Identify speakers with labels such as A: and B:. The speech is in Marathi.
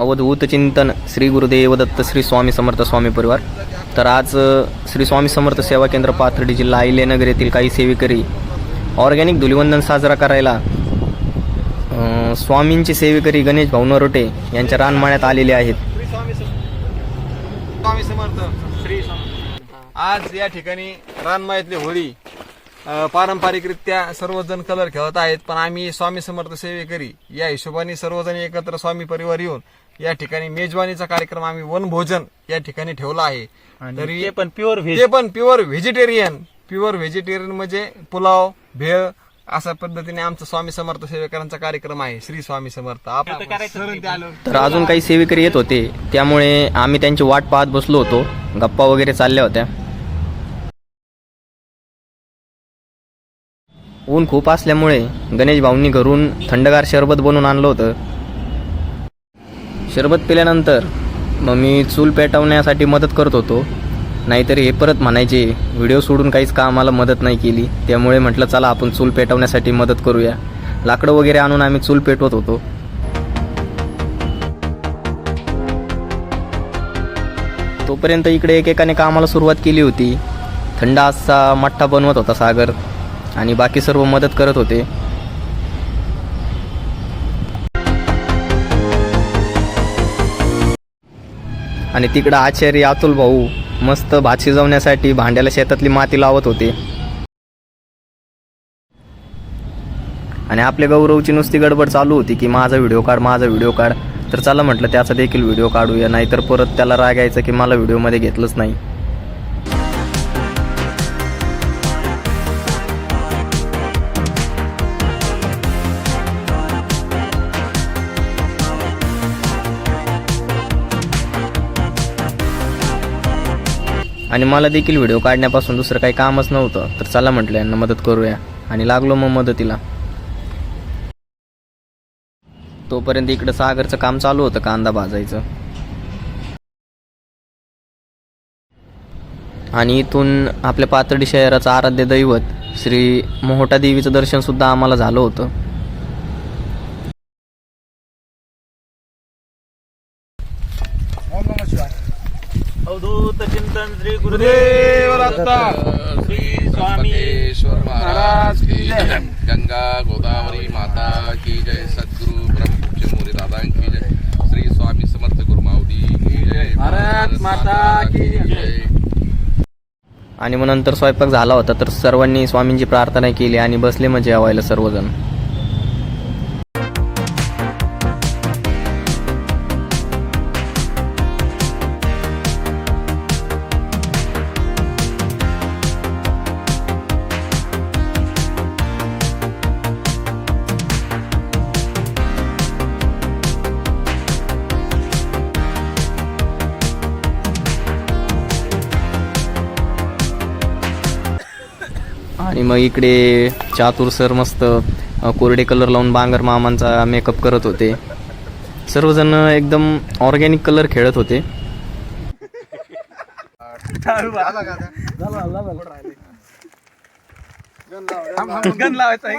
A: अवधूत चिंतन श्री गुरुदेव दत्त श्री स्वामी समर्थ स्वामी परिवार. तर आज श्री स्वामी समर्थ सेवा केंद्र पाथर्डी जिल्हा आईलेनगर येथील काही सेवेकरी ऑर्गॅनिक धुलिवंदन साजरा करायला स्वामींचे सेवेकरी गणेश भाऊ नरोटे यांच्या रानमाळ्यात आलेले आहेत.
B: स्वामी समर्थ श्री आज या ठिकाणी रानमाळ्यातली होळी पारंपरिकरित्या सर्वजण कलर खेळत आहेत पण आम्ही स्वामी समर्थ सेवेकरी. या हिशोबाने सर्वजण एकत्र स्वामी परिवार येऊन या ठिकाणी मेजवानीचा कार्यक्रम आम्ही वनभोजन या ठिकाणी ठेवला आहे. तरी
C: ते पण प्युअर व्हेज
B: ते पण प्युअर व्हेजिटेरियन प्युअर व्हेजिटेरियन म्हणजे पुलाव भेळ अशा पद्धतीने आमचा स्वामी समर्थ सेवेकरांचा कार्यक्रम आहे. श्री स्वामी समर्थ. आपण
A: तर अजून काही सेवेकरी येत होते त्यामुळे आम्ही त्यांची वाट पाहत बसलो होतो. गप्पा वगैरे चालल्या होत्या. ऊन खूप असल्यामुळे गणेश भाऊंनी घरून थंडगार शरबत बनवून आणलं होतं. शरबत पिल्यानंतर मग मी चूल पेटवण्यासाठी मदत करत होतो. नाहीतरी हे परत म्हणायचे व्हिडिओ सोडून काहीच कामाला मदत नाही केली. त्यामुळे म्हटलं चला आपण चूल पेटवण्यासाठी मदत करूया. लाकडं वगैरे आणून आम्ही चूल पेटवत होतो. तोपर्यंत इकडे एकेकाने कामाला सुरुवात केली होती. थंड असा मठ्ठा बनवत होता सागर. आणि बाकी सर्व मदत करत होते. आणि तिकडं आचार्य अतुल भाऊ मस्त भात शिजवण्यासाठी भांड्याला शेतातली माती लावत होते. आणि आपल्या गौरवची नुसती गडबड चालू होती की माझा व्हिडिओ काढ माझा व्हिडिओ काढ. तर चला म्हटलं त्याचा देखील व्हिडिओ काढूया नाहीतर परत त्याला राग की मला व्हिडिओमध्ये घेतलंच नाही. आणि मला देखील व्हिडिओ काढण्यापासून दुसरं काही कामच नव्हतं. तर चला म्हटलं यांना मदत करूया. आणि लागलो मग मदतीला. तोपर्यंत इकडं सागरचं काम चालू होतं कांदा भाजायचं. आणि इथून आपल्या पातळी शहराचं आराध्य दैवत श्री मोहटा देवीचं दर्शन सुद्धा आम्हाला झालं होतं.
C: अवधूत चिंतन श्री
B: गुरुदेव दत्त
C: श्री स्वामी
D: महाराज की जय। गंगा गोदावरी माता की जय। सद्गुरु ब्रह्मपुत्र मोरे दादा की जय। श्री स्वामी समर्थ गुरुमावली की जय।
B: भारत माता की जय.
A: आणि मग नंतर स्वयंपाक झाला होता तर सर्वांनी स्वामींची प्रार्थना केली आणि बसले मग जेवायला सर्वजण. आणि मग इकडे चातुर सर मस्त कोरडे कलर लावून बांगर मामांचा मेकअप करत होते सर्वजण एकदम ऑर्गॅनिक कलर खेळत होते
B: लावायचा आहे.